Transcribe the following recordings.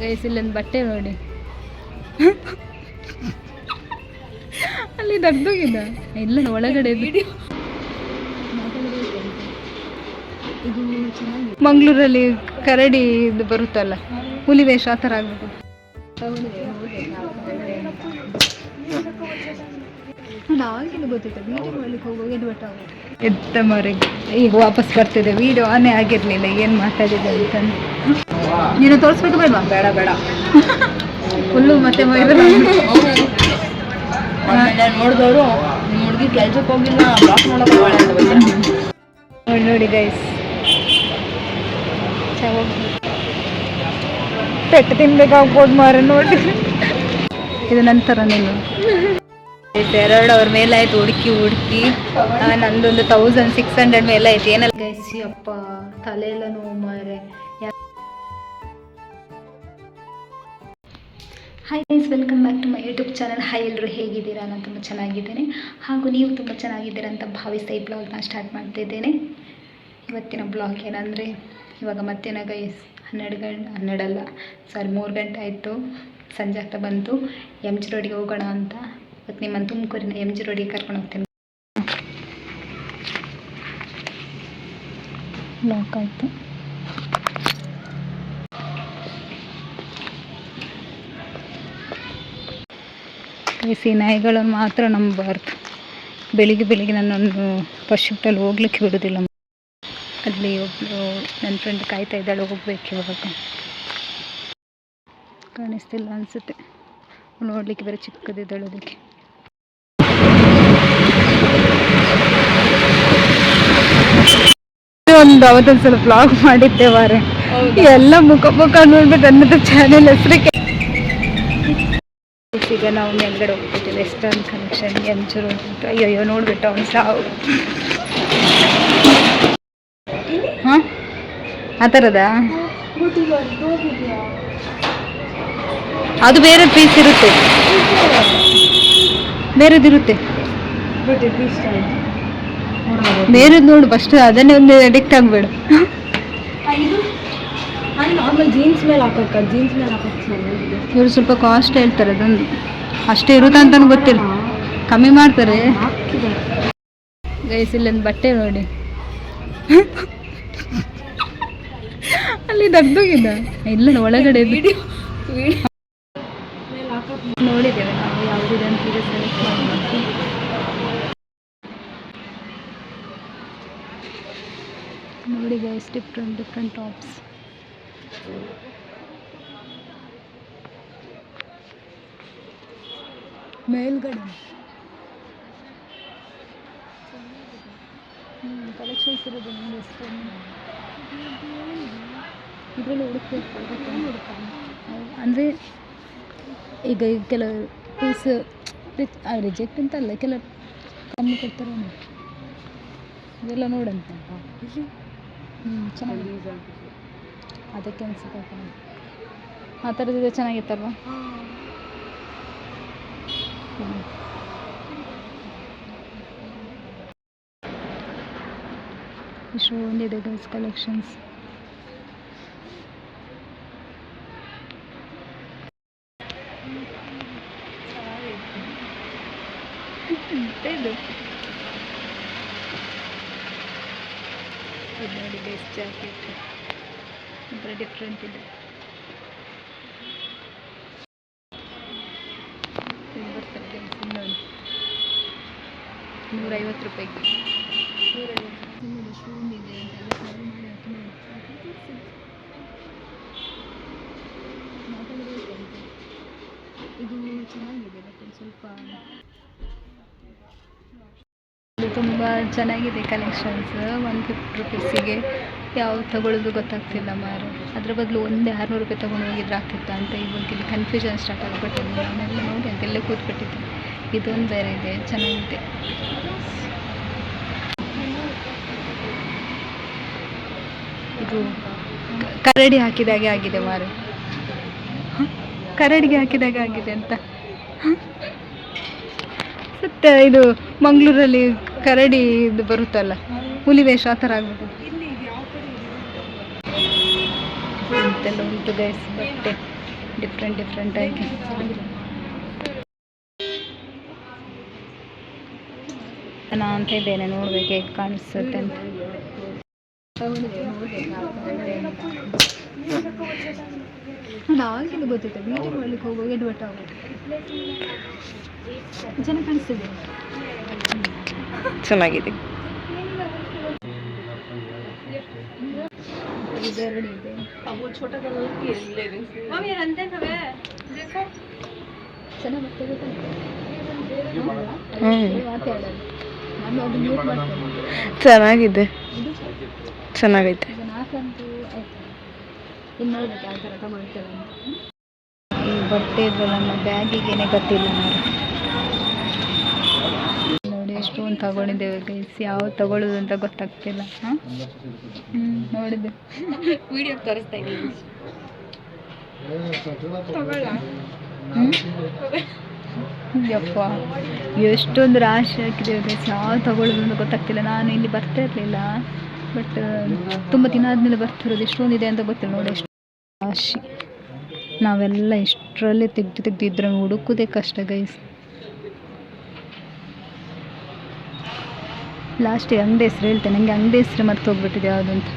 Guys ಇಲ್ಲೊಂದು ಬಟ್ಟೆ ನೋಡಿ. ಅಲ್ಲಿ ದಗ್ದೋಗಿದ್ದ ಇಲ್ಲ, ಒಳಗಡೆ ಮಂಗಳೂರಲ್ಲಿ ಕರಡಿ ಇದು ಬರುತ್ತಲ್ಲ ಹುಲಿ ವೇಷ ಆ ಥರ ಆಗ್ಬೇಕು ಆಗಿಲ್ಲ ಮರೆಗೆ ಈಗ ವಾಪಸ್ ಬರ್ತಿದೆ. ವೀಡಿಯೋ ಆನೇ ಆಗಿರ್ಲಿಲ್ಲ. ಏನು ಮಾತಾಡಿದೆ ಅಂತ. ನೀನು ತೋರಿಸ್ಬೇಕು ಬೇಡವಾ ಬೇಡ ಬೇಡ. ಫುಲ್ಲು ಮತ್ತೆ ನೋಡಿದವರು ನಿಮ್ಮ ಹುಡುಗಿ ಕೆಲ್ಸಕ್ಕೆ ಹೋಗಿಲ್ಲ ಬ್ಲಾಕ್ ಮಾಡಕ್ಕೆ ಅಂತ ಬಂದ್ರೆ. ನೋಡಿ ಗೈಸ್ ಪೆಟ್ಟು ತಿನ್ಬೇಕಾಗ್ಬೋದು ಮಾರ ನೋಡಿ. ಇದು ನಂತರ ನೀನು. ಎರಡು ಅವ್ರ ಮೇಲೆ ಆಯ್ತು ಹುಡುಕಿ ಹುಡುಕಿ. ನಂದೊಂದು ತೌಸಂಡ್ ಸಿಕ್ಸ್ ಹಂಡ್ರೆಡ್ ಮೇಲೆ ಆಯ್ತು. ಏನಲ್ಲ? ಗೈಸಿ ಅಪ್ಪ ತಲೆ ಎಲ್ಲ ನೋವು ಮಾರೆ. Hi guys welcome back to my YouTube channel hi ಎಲ್ಲರೂ ಹೇಗಿದ್ದೀರಾ? ನಾನು ತುಂಬ ಚೆನ್ನಾಗಿದ್ದೇನೆ. ಹಾಗೂ ನೀವು ತುಂಬ ಚೆನ್ನಾಗಿದ್ದೀರಾ ಅಂತ ಭಾವಿಸ್ತಾ ಈ ಬ್ಲಾಗ್ನ ಸ್ಟಾರ್ಟ್ ಮಾಡ್ತಿದ್ದೇನೆ ಇವತ್ತಿನ ಬ್ಲಾಗ್ ಏನಂದರೆ, ಇವಾಗ ಮತ್ತೇನ ಗೈಸ್ ಹನ್ನೆರಡು ಗಂಟೆ ಹನ್ನೆರಡಲ್ಲ ಸಾರಿ ಮೂರು ಗಂಟೆ ಆಯಿತು. ಸಂಜೆ ಆಗ್ತಾ ಬಂತು. ಎಂ ಜಿ ರೋಡಿಗೆ ಹೋಗೋಣ ಅಂತ. ಇವತ್ತು ನಿಮ್ಮನ್ನು ತುಮಕೂರಿನ ಎಂ ಜಿ ರೋಡಿಗೆ ಕರ್ಕೊಂಡು ಹೋಗ್ತೀನಿ. ಬ್ಲಾಕ್ ಆಯಿತು. ಈ ನಾಯಿಗಳನ್ನು ಮಾತ್ರ ನಂಬಬಾರ್ದು. ಬೆಳಿಗ್ಗೆ ಬೆಳಿಗ್ಗೆ ನನ್ನೊಂದು ಫಸ್ಟ್ ಶಿಫ್ಟಲ್ಲಿ ಹೋಗ್ಲಿಕ್ಕೆ ಬಿಡೋದಿಲ್ಲ ಅಲ್ಲಿ ಒಬ್ಬಳು ನನ್ನ ಫ್ರೆಂಡ್ ಕಾಯ್ತಾ ಇದ್ದಾಳೆ ಹೋಗ್ಬೇಕು ಇವಾಗ. ಕಾಣಿಸ್ತಿಲ್ಲ ಅನಿಸುತ್ತೆ. ನೋಡಲಿಕ್ಕೆ ಬೇರೆ ಚಿಕ್ಕದಿದ್ದಾಳೆ ಅದಕ್ಕೆ. ಒಂದು ಅವತ್ತೊಂದು ಸಲ ಬ್ಲಾಗ್ ಮಾಡಿದ್ದೆ ವಾರೆ. ಎಲ್ಲ ಮುಖ ಮುಖ ನೋಡ್ಬಿಟ್ಟು ಅನ್ನೋದು ಚಾನೆಲ್ ಹೆಸರಿಗೆ ಈಗ ನಾವು ಮೇಲ್ಗಡೆ ಹೋಗ್ಬಿಟ್ಟಿದ್ದೀವಿ ವೆಸ್ಟರ್ನ್ ಕನೆಕ್ಷನ್ ಎಂಚೂರು ಅಯ್ಯಯ್ಯೋ, ನೋಡ್ಬಿಟ್ಟು ಅವ್ನು ಸಾವು. ಹಾಂ? ಆ ಥರದಾ? ಅದು ಬೇರೆ ಪೀಸ್ ಇರುತ್ತೆ. ಬೇರೆದಿರುತ್ತೆ ಬೇರೆದು ನೋಡು ಫಸ್ಟ್ ಅದನ್ನೇ ಒಂದು ಅಡಿಕ್ಟ್ ಆಗಬೇಡ. ನಾರ್ಮಲ್ ಜೀನ್ಸ್ ಮೇಲೆ ಹಾಕಕ್ಕ ಜೀನ್ಸ್ ಮೇಲೆ ಹಾಕಕ್ಕೆ ಇವರು ಸ್ವಲ್ಪ ಕಾಸ್ಟ್ ಹೇಳ್ತಾರೆ ಅದೊಂದು ಅಷ್ಟೇ ಇರುತ್ತೆ ಅಂತ ಗೊತ್ತಿಲ್ಲ. ಕಮ್ಮಿ ಮಾಡ್ತಾರೆ. ಗೈಸ್ ಇಲ್ಲೊಂದು ಬಟ್ಟೆ ನೋಡಿ. ಅಲ್ಲಿ ದಗ್ದೋಗಿದ್ದ ಇಲ್ಲ ಒಳಗಡೆ. ವಿಡಿಯೋ ನೋಡಿದ್ದೇವೆ ನಾವು ಯಾವುದಿದೆ ಅಂತ ಈಗ ಸೆಲೆಕ್ಟ್ ಮಾಡಿ ನೋಡಿ ಗೈಸ್ ಡಿಫ್ರೆಂಟ್ ಡಿಫ್ರೆಂಟ್ ಟಾಪ್ಸ್ ಮೇಲ್ಗಡೆ. ಕಲೆಕ್ಷನ್ಸ್ ಇರೋದು ನಿಮ್ಗೆ ಎಷ್ಟು ಇದರಲ್ಲಿ ಹುಡುಕ್ಬೇಕು ಅಂದರೆ ಈಗ ಕೆಲವು ಪೀಸ್ ರಿಜೆಕ್ಟ್ ಅಂತ ಅಲ್ಲ ಕೆಲವು ಕಮ್ಮಿ ಕೊಡ್ತಾರೆ. ಇದೆಲ್ಲ ನೋಡಂತ. ಹ್ಞೂ ಚೆನ್ನಾಗಿದೆ. ಅದಕ್ಕೆ ಅನ್ಸುತ್ತೆ ಆ ಥರದ್ದು ಚೆನ್ನಾಗಿತ್ತಲ್ವಾ? ಇಷ್ಟು ಒಂದಿದೆ ಗರ್ಲ್ಸ್ ಕಲೆಕ್ಷನ್ಸ್ ಇದು ಇದು. ನೋಡಿ ಬೇಸ್ ಜಾಕೆಟ್ ಒಂಥರ ಡಿಫ್ರೆಂಟ್ ಇದೆ. ಬರ್ತಾರೆ ನೂರೈವತ್ತು ರೂಪಾಯಿಗೆ ನೋಡಿ ಶೂನ್ ಇದೆ ಚೆನ್ನಾಗಿದೆ ಸ್ವಲ್ಪ ತುಂಬ ಚೆನ್ನಾಗಿದೆ ಕಲೆಕ್ಷನ್ಸ್ ಒನ್ ಫಿಫ್ಟಿ ರುಪೀಸಿಗೆ ಯಾವ್ದು ತಗೊಳ್ಳೋದು ಗೊತ್ತಾಗ್ತಿಲ್ಲ ಮಾರು. ಅದ್ರ ಬದಲು ಒಂದೇ ಆರುನೂರು ರೂಪಾಯಿ ತೊಗೊಂಡು ಹೋಗಿದ್ರೆ ಆಗ್ತಿತ್ತ ಅಂತ ಇವಾಗ ಇಲ್ಲಿ ಕನ್ಫ್ಯೂಷನ್ ಸ್ಟಾರ್ಟ್ ಆಗಿಬಿಟ್ಟಿದೆ ನಾನೆಲ್ಲ ನೋಡಿ ಅದೆಲ್ಲ ಕೂತ್ಬಿಟ್ಟಿದ್ದೆ. ಇದೊಂದು ಬೇರೆ ಇದೆ, ಚೆನ್ನಾಗಿದೆ. ಇದು ಕರಡಿ ಹಾಕಿದಾಗೆ ಆಗಿದೆ ಮಾರು? ಕರಡಿಗೆ ಹಾಕಿದಾಗೆ ಆಗಿದೆ ಅಂತ. ಸತ್ಯ, ಇದು ಮಂಗಳೂರಲ್ಲಿ ಕರಡಿ ಇದು ಬರುತ್ತಲ್ಲ, ಹುಲಿ ವೇಷ ಆ ಥರ ಆಗ್ಬಿಟ್ಟು ಅಂತೆಲ್ಲ ಉಂಟು ಗೈಸ್ ಬಟ್ಟೆ. ಡಿಫ್ರೆಂಟ್ ಡಿಫ್ರೆಂಟ್ ಆಗಿ. ನಾನು ಅಂತ ಇದ್ದೇನೆ ನೋಡ್ಬೇಕು ಹೇಗೆ ಕಾಣಿಸುತ್ತೆ ಅಂತ. ಆಗಿಲ್ಲ ಗೊತ್ತಿತ್ತು ವೀಡಿಯೋ ಮಾಡ್ಲಿಕ್ಕೆ ಹೋಗುವಾಗ ಎಡ್ವರ್ಟ್ ಆಗುತ್ತೆ ಜನ ಕಾಣಿಸ್ತಿದೆ. ಚೆನ್ನಾಗಿದೆ. ನಾನು ಚೆನ್ನಾಗಿದೆ. ಚೆನ್ನಾಗೈತೆ. ಬಟ್ಟೆ ನಮ್ಮ ಬ್ಯಾಗಿಗೇನೆ ಗೊತ್ತಿಲ್ಲ ನೋಡಿ ಎಷ್ಟೊಂದು ತಗೊಂಡಿದ್ದೇವೆ ಗೈಸ್ ಯಾವ್ದು ತಗೊಳ್ಳೋದು ಅಂತ ಗೊತ್ತಾಗ್ತಿಲ್ಲ. ಹಾಂ? ಹ್ಞೂ ನೋಡಿದೆ ವಿಡಿಯೋ ತೋರಿಸ್ತಾ ಇದ್ದೀನಿ. ಯಪ್ಪ ಎಷ್ಟೊಂದು ರಾಶಿ ಹಾಕಿದ್ದೇವೆ ಗೈಸ್ ಯಾವ್ದು ತಗೊಳ್ಳೋದು ಅಂತ ಗೊತ್ತಾಗ್ತಿಲ್ಲ. ನಾನು ಇಲ್ಲಿ ಬರ್ತಾ ಇರಲಿಲ್ಲ. ಬಟ್ ತುಂಬ ದಿನ ಆದಮೇಲೆ ಬರ್ತಿರೋದು. ಎಷ್ಟೊಂದಿದೆ ಅಂತ ಗೊತ್ತಿಲ್ಲ ನೋಡಿ ಎಷ್ಟು ರಾಶಿ ನಾವೆಲ್ಲ ಇಷ್ಟರಲ್ಲೇ ತೆಗ್ದು ತೆಗ್ದು ಇದ್ರೆ ಹುಡುಕೋದೇ ಕಷ್ಟ ಗೈಸ್ ಲಾಸ್ಟಿಗೆ ಅಂಗಡಿ ಹೆಸ್ರು ಹೇಳ್ತೇನೆ ನಂಗೆ ಅಂಗಡಿ ಹೆಸ್ರು ಮರ್ತು ಹೋಗ್ಬಿಟ್ಟಿದೆ ಯಾವುದು ಅಂತ.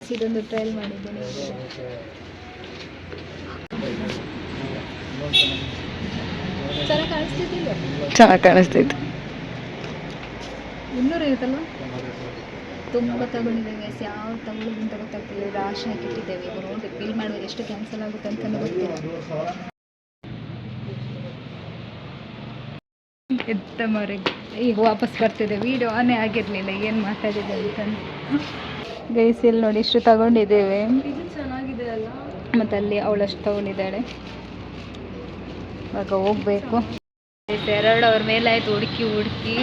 ಇದೊಂದು ಟ್ರಯಲ್ ಮಾಡಿದ್ದೇನೆ. ಚೆನ್ನಾಗಿ ಕಾಣಿಸ್ತಿದ್ದಿಲ್ಲ ಚೆನ್ನಾಗಿ ಕಾಣಿಸ್ತೈತೆ ಇನ್ನೂರೈವತ್ತಲ್ವ ತುಂಬ ತಗೊಂಡಿದ್ದೇವೆ ಗೈಸ್ ಯಾವ ತಗೊಳ್ಳೋದು ಅಂತ ಗೊತ್ತಾಗ್ತಿಲ್ಲ. ರಾಶಿ ಹಾಕಿಟ್ಟಿದ್ದೇವೆ. ಈಗ ನೋಡಿ ಬಿಲ್ ಮಾಡುವಾಗ ಎಷ್ಟು ಕ್ಯಾನ್ಸಲ್ ಆಗುತ್ತೆ ಅಂತಲೂ ಗೊತ್ತಿಲ್ಲ. ಮರೆ ಈಗ ವಾಪಸ್ ಬರ್ತಿದೆ. ವಿಡಿಯೋ ಆನೇ ಆಗಿರಲಿಲ್ಲ. ಏನು ಮಾತಾಡಿದೆ ಅಂತಂದು ಗೈಸಿಲ್ ನೋಡಿ ಇಷ್ಟು ತಗೊಂಡಿದ್ದೇವೆ. ಚೆನ್ನಾಗಿದೆ ಅಲ್ಲ ಮತ್ತು ಅಲ್ಲಿ ಅವಳಷ್ಟು ತಗೊಂಡಿದ್ದಾಳೆ. ಇವಾಗ ಹೋಗ್ಬೇಕು. ಎರಡು ಅವ್ರ ಮೇಲೆ ಆಯ್ತು. ಹುಡುಕಿ ಹುಡುಕಿ.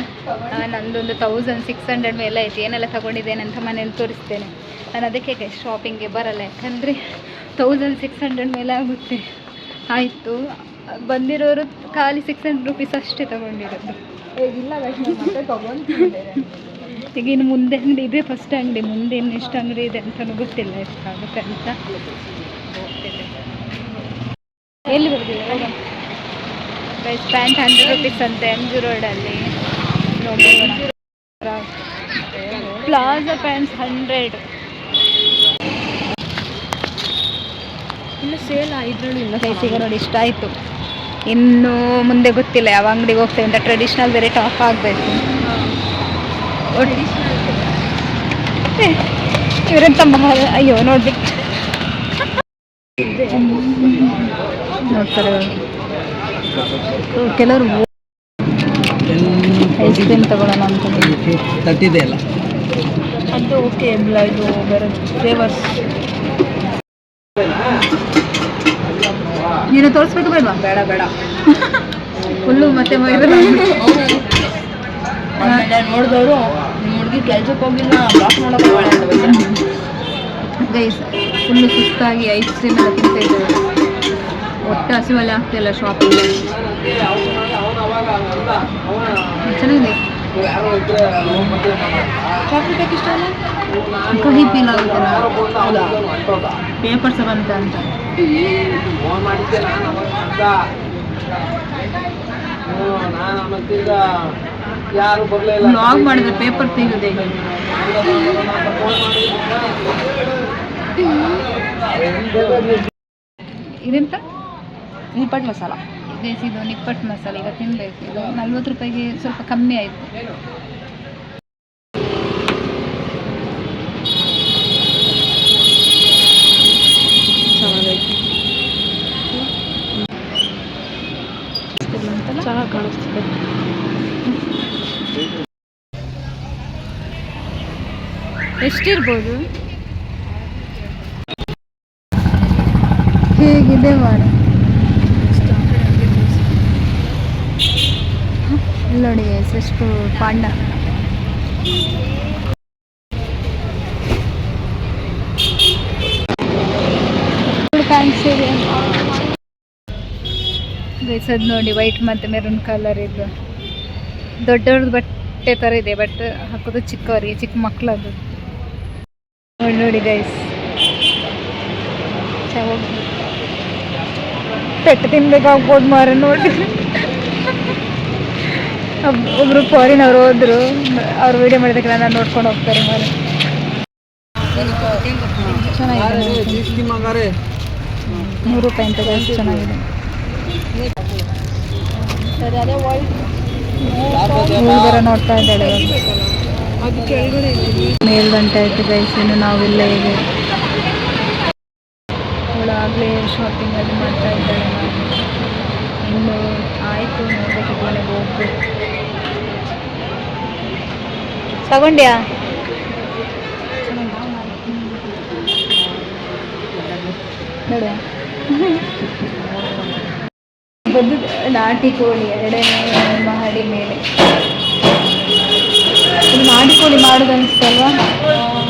ನಂದೊಂದು ತೌಸಂಡ್ ಸಿಕ್ಸ್ ಹಂಡ್ರೆಡ್ ಮೇಲೆ ಆಯ್ತು. ಏನೆಲ್ಲ ತಗೊಂಡಿದ್ದೇನೆ ಅಂತ ಮನೇಲಿ ತೋರಿಸ್ತೇನೆ. ನಾನು ಅದಕ್ಕೆ ಶಾಪಿಂಗ್ಗೆ ಬರಲ್ಲ. ಯಾಕಂದರೆ ತೌಸಂಡ್ ಸಿಕ್ಸ್ ಹಂಡ್ರೆಡ್ ಮೇಲೆ ಆಗುತ್ತೆ. ಆಯಿತು. ಬಂದಿರೋರು ಖಾಲಿ ಸಿಕ್ಸ್ ಹಂಡ್ರೆಡ್ ರುಪೀಸ್ ಅಷ್ಟೇ ತಗೊಂಡಿರೋದು. ಈಗ ಇನ್ನು ಮುಂದೆ ಅಂಗಡಿ ಇದೆ ಫಸ್ಟ್ ಅಂಗಡಿ. ಮುಂದೆ ಇನ್ನು ಎಷ್ಟು ಅಂಗಡಿ ಇದೆ ಅಂತಲೂ ಗೊತ್ತಿಲ್ಲ ಎಷ್ಟಾಗುತ್ತೆ ಅಂತ. ಎಲ್ಲಿ ಬರ್ತೀವಿ ಪ್ಯಾಂಟ್ ಹಂಡ್ರೆಡ್ ರುಪೀಸ್ ಅಂತೆ ಎಂ ಜಿ ರೋಡಲ್ಲಿ ಪ್ಲಾಜೋ ಪ್ಯಾಂಟ್ಸ್ ಹಂಡ್ರೆಡ್ ಇನ್ನು ಸೇಲ್ ಇದ್ರಲ್ಲಿ ಇಲ್ಲ ನೋಡಿ ಇಷ್ಟ ಆಯಿತು. ಇನ್ನು ಮುಂದೆ ಗೊತ್ತಿಲ್ಲ ಯಾವ ಅಂಗಡಿಗೆ ಹೋಗ್ತೇವೆ ಅಂತ. ಟ್ರೆಡಿಷ್ನಲ್ ಬೇರೆ ಟಾಪ್ ಆಗಬೇಕು. ಇವರಂತ ಮಹಾ- ಅಯ್ಯೋ ನೋಡ್ಬಿಟ್ಟು ನೋಡ್ತಾರೆ. ಕೆಲವರು ಐಸ್ ಕ್ರೀಮ್ ತಗೊಳ್ಳೋಣ ಅಂತ. ತಟ್ಟಿದೆ ಅಲ್ಲ. ಅದು ಓಕೆ ಇಲ್ಲ ಇದು ಬೇರೆ ಫ್ಲೇವರ್ಸ್ ನೀನು ತೋರಿಸ್ಬೇಕು ಬೇಡ ಬೇಡ ಬೇಡ. ಫುಲ್ಲು ಮತ್ತೆ ನೋಡಿದವರು ನಿಮ್ಮ ಹುಡುಗಿ ಕೆಲ್ಸಕ್ಕೆ ಹೋಗಿಲ್ಲ ಬ್ಲಾಕ್ ಮಾಡೋಕೆ ಗೈಸ್ ಫುಲ್ಲು ಸುಸ್ತಾಗಿ ಐಸ್ ಕ್ರೀಮ್ ಎಲ್ಲ ತಿಂತಾ ಇದ್ದೇವೆ ಹೊಟ್ಟೆ ಹಸಿವಲ್ಲಿ ಆಗ್ತಿಲ್ಲ ಶಾಪಿಂಗ್ ಚೆನ್ನಾಗಿದೆ. ಚಾಕ್ಲೇಟ್ ಯಾಕೆ ಇಷ್ಟ ಅಲ್ಲ ಕಹಿ ಫೀಲ್ ಆಗುತ್ತೆ ಪೇಪರ್ಸ್ ಬಂತ ಅಂತ ಯಾರು ಬರಲಿಲ್ಲ ಮಾಡಿದ್ರೆ ಪೇಪರ್ ತೆಗೆಯೋದು ಹೇಗೆ ಇದೆಂತ? ನಿಪ್ಪಟ್ಟು ಮಸಾಲ. ಬೇಯಿಸಿದ್ದು ನಿಪ್ಪಟ್ಟು ಮಸಾಲೆ ಈಗ ತಿನ್ನಬೇಕು ಇದು ನಲ್ವತ್ತು ರೂಪಾಯಿಗೆ ಸ್ವಲ್ಪ ಕಮ್ಮಿ ಆಯಿತು. ಚೆನ್ನಾಗಿ ಕಾಣಿಸ್ತಿದೆ. ಎಷ್ಟಿರ್ಬೋದು? ಹೇಗಿದೆ ಮಾಡಿ. ನೋಡಿ ಎಷ್ಟು ಪಾಂಡ. ಗೈಸ್ ಅದು ನೋಡಿ ವೈಟ್ ಮತ್ತೆ ಮೆರೂನ್ ಕಲರ್ ಇದು ದೊಡ್ಡವ್ರದ್ದು ಬಟ್ಟೆ ಥರ ಇದೆ ಬಟ್ ಹಾಕೋದು ಚಿಕ್ಕವರಿಗೆ, ಚಿಕ್ಕ ಮಕ್ಕಳದು ನೋಡಿ ನೋಡಿ ಗೈಸ್ ಪೆಟ್ಟು ತಿನ್ಬೇಕಾಗ್ಬೋದು ಮಾರ, ನೋಡಿ. ಒಬ್- ಫಾರಿನ್ ಅವ್ರು ಹೋದ್ರು ಅವ್ರು ವಿಡಿಯೋ ಮಾಡಿದಕ್ಕೆ ನಾನು ನೋಡ್ಕೊಂಡು ಹೋಗ್ತಾರೆ ಮಾರಿ ಚೆನ್ನಾಗಿದೆ. ನೂರು ರೂಪಾಯಿ ಅಂತ ಚೆನ್ನಾಗಿದೆ ಹುಡುಗರ ನೋಡ್ತಾ ಇದ್ದಾಳೆ ಏಳು ಗಂಟೆ ಆಯ್ತು ಗೈಸ್ ಇನ್ನು ನಾವಿಲ್ಲ ಈಗ ಅವಳು ಆಗಲೇ ಶಾಪಿಂಗ್ ಅಲ್ಲಿ ಮಾಡ್ತಾ ಇದ್ದಾಳೆ ಇನ್ನು ಆಯಿತು ನೋಡ್ಬೇಕು ಮನೆಗೆ ಹೋಗ್ಬೇಕು. ತಗೊಂಡ್ಯಾ? ನೋಡು ಬದ್ದು ನಾಟಿ ಕೋಳಿ ಎರಡನೇ ಮಹಡಿ ಮೇಲೆ. ನಾಟಿ ಕೋಳಿ ಮಾಡೋದು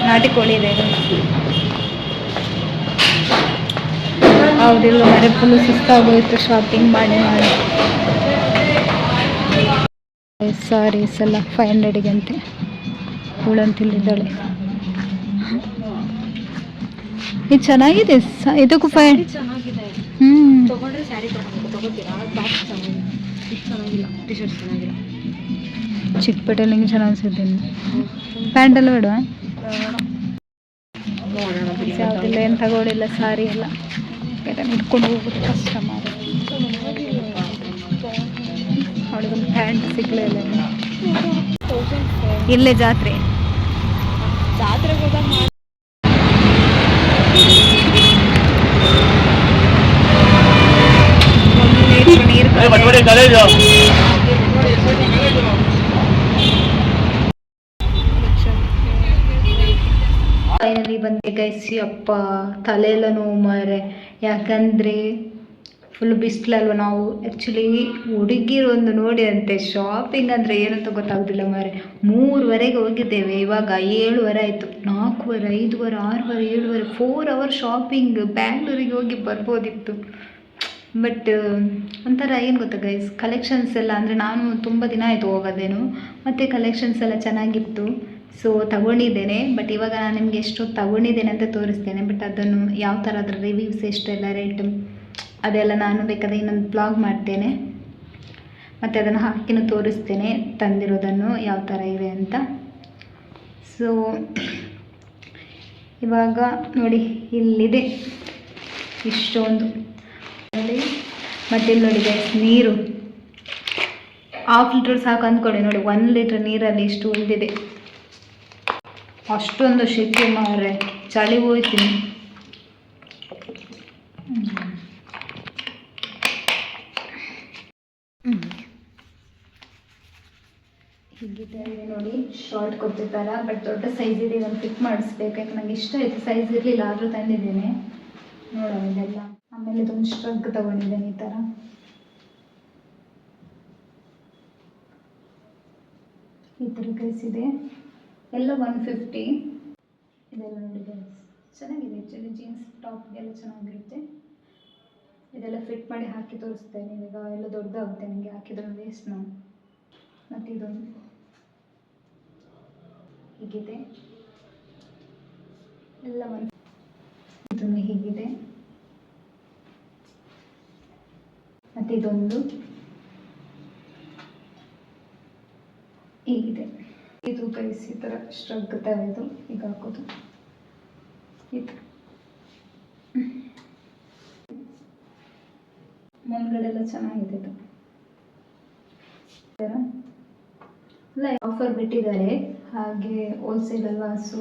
ನಾಟಿ ಕೋಳಿ ಇದೆ ಹೌದಿಲ್ಲ ಮರೆ ಫುಲ್ ಸುಸ್ತಾಗೋಯ್ತು ಶಾಪಿಂಗ್ ಮಾಡಿ ಮಾಡಿ. ಸಾರೀಸ್ ಎಲ್ಲ ಫೈವ್ ಹಂಡ್ರೆಡಿಗೆ ಅಂತೆ. ಉಳಂತಿಲ್ಲಿದ್ದಾಳೆ ಇದು ಚೆನ್ನಾಗಿದೆ ಇದಕ್ಕೂ ಫೈ ಹ್ಞೂ ತಗೊಂಡ್ರೆ ಸ್ಯಾರಿ ತಗೋತೀರಾ? ಚೆನ್ನಾಗಿಲ್ಲ ಟಿ ಶರ್ಟ್ ಚೆನ್ನಾಗಿಲ್ಲ. ಚಿಕ್ಕಪೇಟೆಯಲ್ಲಿ ಹಿಂಗೆ ಚೆನ್ನಾಗಿ ಸಿಗ್ತೀನಿ ಪ್ಯಾಂಟ್ ಎಲ್ಲ ಬೇಡ ನೋಡೋಣ ಬಿಡಿ. ಯಾವುದಿಲ್ಲ ಏನು ತಗೊಳ್ಳಿಲ್ಲ ಸಾರಿ ಎಲ್ಲ. ಇಟ್ಕೊಂಡು ಹೋಗೋದು ಕಷ್ಟ ಮಾಡಿ ಅವಳಿಗೊಂದು ಪ್ಯಾಂಟ್ ಸಿಗಲೇ ಇಲ್ಲ. ಇಲ್ಲೇ ಜಾತ್ರೆ. ಜಾತ್ರೆಗೆ ಹೋದಾಗ ಮಾಡಿ ಫೈನಲಿ ಬಂದೆ ಗೈಸಿ ಅಪ್ಪ ತಲೆಯೆಲ್ಲ ನೋವು ಮಾರೆ ಯಾಕಂದರೆ ಫುಲ್ ಬಿಸಿಲಲ್ವ ನಾವು? ಆ್ಯಕ್ಚುಲಿ ಹುಡುಗಿರು ಒಂದು ನೋಡಿ ಅಂತೆ ಶಾಪಿಂಗ್ ಅಂದರೆ ಏನಂತ ಗೊತ್ತಾಗೋದಿಲ್ಲ ಮಾರೆ ಮೂರುವರೆಗೆ ಹೋಗಿದ್ದೇವೆ, ಇವಾಗ ಏಳುವರೆ ಆಯಿತು. ನಾಲ್ಕುವರೆ, ಐದುವರೆ, ಆರುವರೆ, ಏಳುವರೆ ಫೋರ್ ಅವರ್ ಶಾಪಿಂಗ್ ಬ್ಯಾಂಗ್ಳೂರಿಗೆ ಹೋಗಿ ಬರ್ಬೋದಿತ್ತು. ಬಟ್ ಒಂಥರ ಏನು ಗೊತ್ತಾ ಗೈಸ್ ಕಲೆಕ್ಷನ್ಸ್ ಎಲ್ಲ ಅಂದರೆ ನಾನು ತುಂಬ ದಿನ ಆಯಿತು ಹೋಗೋದೇನು. ಮತ್ತು ಕಲೆಕ್ಷನ್ಸ್ ಎಲ್ಲ ಚೆನ್ನಾಗಿತ್ತು. ಸೊ ತಗೊಂಡಿದ್ದೇನೆ ಬಟ್ ಇವಾಗ ನಾನು ನಿಮಗೆ ಎಷ್ಟು ತಗೊಂಡಿದ್ದೇನೆ ಅಂತ ತೋರಿಸ್ತೇನೆ. ಬಟ್ ಅದನ್ನು ಯಾವ ಥರ ಅದರ ರಿವ್ಯೂಸ್ ಎಷ್ಟೆಲ್ಲ ರೇಟ್ ಅದೆಲ್ಲ ನಾನು ಬೇಕಾದರೆ ಇನ್ನೊಂದು ಬ್ಲಾಗ್ ಮಾಡ್ತೇನೆ. ಮತ್ತು ಅದನ್ನು ಹಾಕಿನೂ ತೋರಿಸ್ತೇನೆ, ತಂದಿರೋದನ್ನು ಯಾವ ಥರ ಇದೆ ಅಂತ. ಸೊ ಇವಾಗ ನೋಡಿ ಇಲ್ಲಿದೆ ಇಷ್ಟೊಂದು. ನೋಡಿ ಮತ್ತೆ ಇಲ್ಲಿ ನೋಡಿ ನೀರು. ಹಾಫ್ ಲೀಟ್ರ್ ಸಾಕು ಅಂದ್ಕೊಳ್ಳಿ, ನೋಡಿ ಒಂದು ಲೀಟ್ರ್ ನೀರಲ್ಲಿ ಇಷ್ಟು ಉಳಿದಿದೆ. ಅಷ್ಟೊಂದು ಶೆಕೆ ಮಾರೆ ಚಳಿ ಹೋಯ್ತೀನಿ ನೋಡಿ ಶಾರ್ಟ್ ಕೊಟ್ಟಿರ್ತಾರ ಬಟ್ ದೊಡ್ಡ ಸೈಜ್ ಇದೆ ಒಂದು ಫಿಟ್ ಮಾಡಿಸ್ಬೇಕು. ಯಾಕೆ ನಂಗೆ ಇಷ್ಟ ಆಯಿತು ಸೈಜ್ ಇರಲಿಲ್ಲ, ಆದರೂ ತಂದಿದ್ದೇನೆ. ನೋಡೋಣ ಇದೆಲ್ಲ. ಆಮೇಲೆ ಇದೊಂದು ಸ್ಟ್ರಗ್ ತಗೊಂಡಿದ್ದೇನೆ ಈ ಥರ ಈ ಥರ ಇದೆ. ಎಲ್ಲ ಒನ್ ಫಿಫ್ಟಿ ಇದೆಲ್ಲ ನೋಡಿ ಗೈಸ್ ಚೆನ್ನಾಗಿದೆ. ಆ್ಯಕ್ಚುಲಿ ಜೀನ್ಸ್ ಟಾಪ್ಗೆಲ್ಲ ಚೆನ್ನಾಗಿರುತ್ತೆ. ಇದೆಲ್ಲ ಫಿಟ್ ಮಾಡಿ ಹಾಕಿ ತೋರಿಸ್ತೇನೆ. ಇವಾಗ ಎಲ್ಲ ದೊಡ್ಡದಾಗುತ್ತೆ ನನಗೆ ಹಾಕಿದ್ರೆ ವೇಸ್ಟ್ ನಾವು ಮತ್ತು ಇದೊಂದು ಹೀಗಿದೆ. ಎಲ್ಲ ಒಂದು ಇದೊಂದು ಹೀಗಿದೆ. ಮತ್ತೆ ಇದೊಂದು ಹೀಗಿದೆ. ಇದು ಕೈಸಿ ತರ ಥರ ಸ್ಟ್ರಗ್ ಈಗ ಹಾಕೋದು. ಇದು. ಮುಂದ್ಗಡೆ ಎಲ್ಲ ಚೆನ್ನಾಗಿದೆ ಆಫರ್ ಬಿಟ್ಟಿದ್ದಾರೆ. ಹಾಗೆ ಹೋಲ್ಸೇಲ್ ಅಲ್ವಾ ಸೊ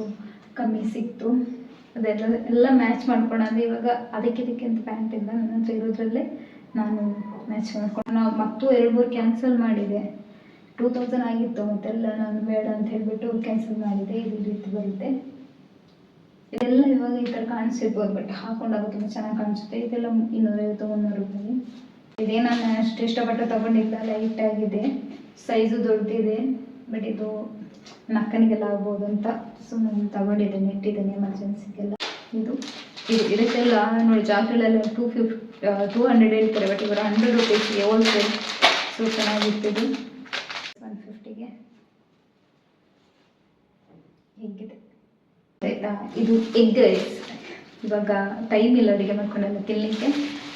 ಕಮ್ಮಿ ಸಿಕ್ತು. ಅದೆಲ್ಲ, ಎಲ್ಲ ಮ್ಯಾಚ್ ಮಾಡ್ಕೊಂಡು ಅಂದರೆ ಇವಾಗ ಅದಕ್ಕೆ ಇದಕ್ಕೆ ಅಂತ ಪ್ಯಾಂಟ್ ಇಲ್ಲ ನನ್ನ ಹತ್ರ ಇರೋದ್ರಲ್ಲೇ ನಾನು ಮ್ಯಾಚ್ ಮಾಡ್ಕೊಂಡು ನಾವು ಮತ್ತು ಎರಡು ಮೂರು ಕ್ಯಾನ್ಸಲ್ ಮಾಡಿದೆ. ಟೂ ತೌಸಂಡ್ ಆಗಿತ್ತು, ಮತ್ತೆಲ್ಲ ನಾನು ಬೇಡ ಅಂತ ಹೇಳಿಬಿಟ್ಟು ಕ್ಯಾನ್ಸಲ್ ಮಾಡಿದೆ, ಇದು ರೀತಿ ಬರುತ್ತೆ. ಇದೆಲ್ಲ ಇವಾಗ ಈ ಥರ ಕಾಣಿಸಿರ್ಬೋದು ಬಟ್ ಹಾಕೊಂಡಾಗ ತುಂಬ ಚೆನ್ನಾಗಿ ಕಾಣಿಸುತ್ತೆ. ಇದೆಲ್ಲ ಇನ್ನೂರೈವತ್ತು ಮುನ್ನೂರು ರೂಪಾಯಿ. ಇದೇ ನಾನು ಅಷ್ಟು ಇಷ್ಟಪಟ್ಟು ತಗೊಂಡಿಲ್ಲ ಲೈಟ್ ಆಗಿದೆ. ಸೈಜು ದೊಡ್ಡದಿದೆ ಬಟ್ ಇದು ನಕ್ಕನಿಗೆಲ್ಲ ಆಗ್ಬೋದು ಅಂತ ಸುಮ್ಮನೆ ತಗೊಂಡಿದ್ದೇನೆ, ಇಟ್ಟಿದ್ದೇನೆ ಎಮರ್ಜೆನ್ಸಿಗೆಲ್ಲ ಇದು ಇದು ಇದಕ್ಕೆಲ್ಲ ನೋಡಿ ಜಾತ್ರೆಲೆಲ್ಲ ಟೂ ಫಿಫ್ಟ್ ಟೂ ಹಂಡ್ರೆಡ್ ಹೇಳ್ತಾರೆ ಬಟ್ ಇವರು ಹಂಡ್ರೆಡ್ ರುಪೀಸ್ಗೆ ಹೋಲ್ಸೇಲ್ ಸೊ ಚೆನ್ನಾಗಿತ್ತು ಇದು ಒನ್ ಫಿಫ್ಟಿಗೆ ಹೀಗಿದೆ? ಇದು ಎಗ್ ರೈಸ್ ಇವಾಗ ಟೈಮ್ ಇಲ್ಲ ಅಡುಗೆ ಮಾಡ್ಕೊಂಡೆಲ್ಲ ತಿನ್ನಲಿಕ್ಕೆ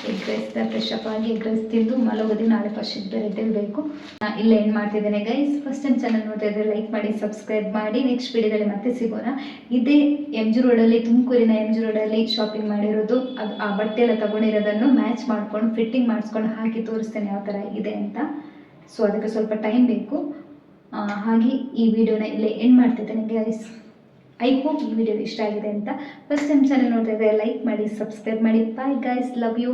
ಎಗ್ ರೈಸ್ ಫ್ರೆಶ್ ಅಪ್ ಆಗಿ ಎಗ್ ರೈಸ್ ತಿಂದು ಮಲಗೋದಿ ನಾಳೆ ಫಸ್ಟ್ ಬೇರೆ ಎದ್ದೇಳಬೇಕು ಇಲ್ಲ ಏನು ಮಾಡ್ತಿದ್ದೇನೆ ಗೈಸ್ ಫಸ್ಟ್ ಟೈಮ್ ಚಾನಲ್ ನೋಡ್ತಾ ಇದ್ದರೆ ಲೈಕ್ ಮಾಡಿ ಸಬ್ಸ್ಕ್ರೈಬ್ ಮಾಡಿ. ನೆಕ್ಸ್ಟ್ ವಿಡಿಯೋದಲ್ಲಿ ಮತ್ತೆ ಸಿಗೋಣ. ಇದೇ ಎಂ ಜಿ ರೋಡಲ್ಲಿ ತುಮಕೂರಿನ ಎಂ ಜಿ ರೋಡಲ್ಲಿ ಶಾಪಿಂಗ್ ಮಾಡಿರೋದು. ಅದು ಆ ಬಟ್ಟೆ ಎಲ್ಲ ತಗೊಂಡಿರೋದನ್ನು ಮ್ಯಾಚ್ ಮಾಡ್ಕೊಂಡು ಫಿಟ್ಟಿಂಗ್ ಮಾಡಿಸ್ಕೊಂಡು ಹಾಕಿ ತೋರಿಸ್ತೇನೆ ಯಾವ ಥರ ಇದೆ ಅಂತ. ಸೊ ಅದಕ್ಕೆ ಸ್ವಲ್ಪ ಟೈಮ್ ಬೇಕು. ಹಾಗೆ ಈ ವಿಡಿಯೋನ ಇಲ್ಲೇ ಎಂಡ್ ಮಾಡ್ತಿದ್ದೇನೆ ಗೈಸ್ ಐ ಹೋಪ್ ಈ ವಿಡಿಯೋ ಇಷ್ಟ ಆಗಿದೆ ಅಂತ. ಫಸ್ಟ್ ಟೈಮ್ ಚಾನಲ್ ನೋಡ್ತಾ ಇದ್ದರೆ ಲೈಕ್ ಮಾಡಿ ಸಬ್ಸ್ಕ್ರೈಬ್ ಮಾಡಿ. Bye guys love you